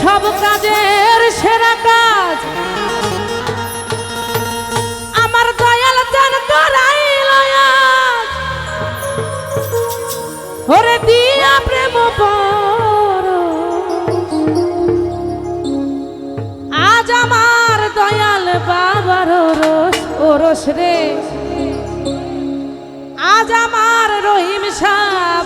সব কাজের সেরা কাজ আমার দয়াল চান করাইল। ওরে দিয়া প্রেম। আজ আমার দয়াল বাবার রস ওরস রে আজ আমার রহিম শাহ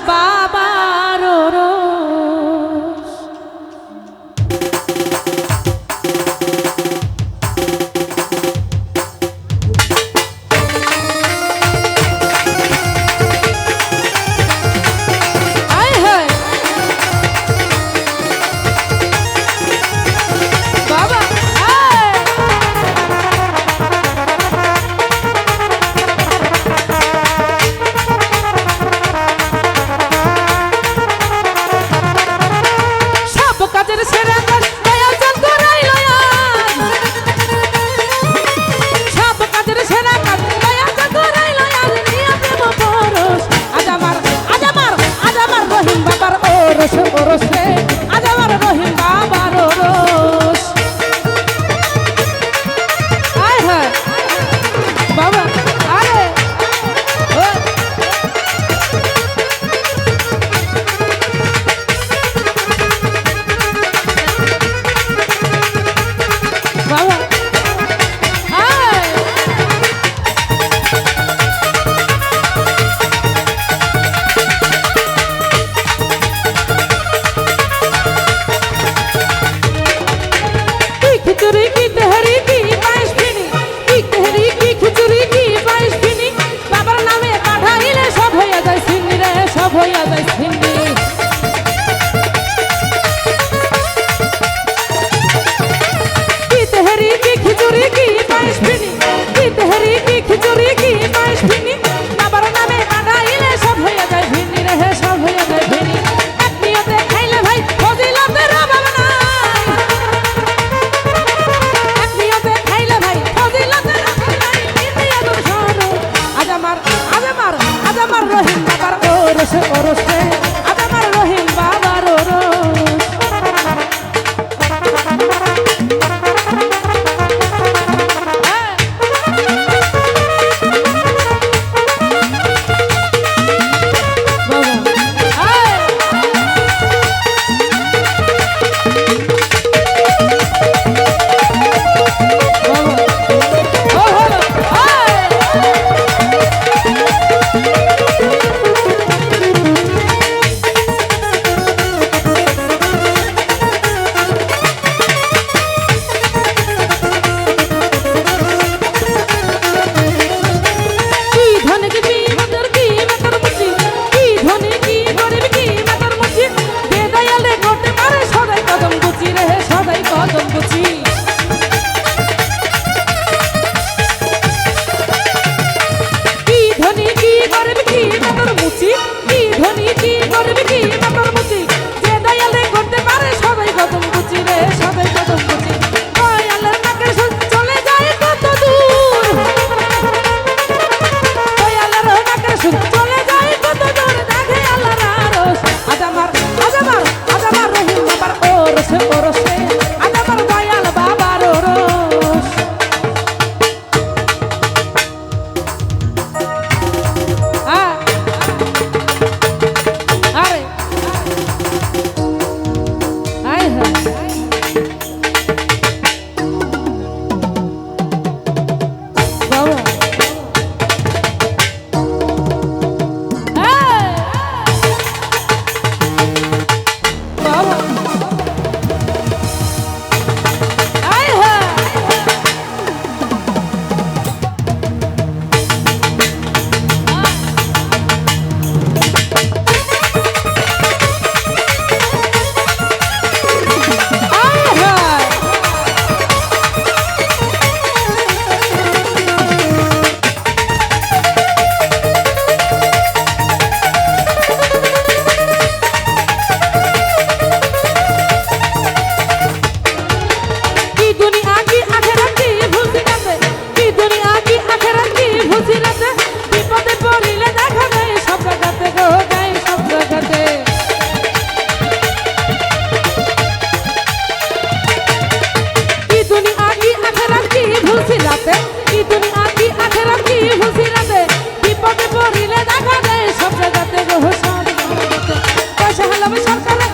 তবে সরকার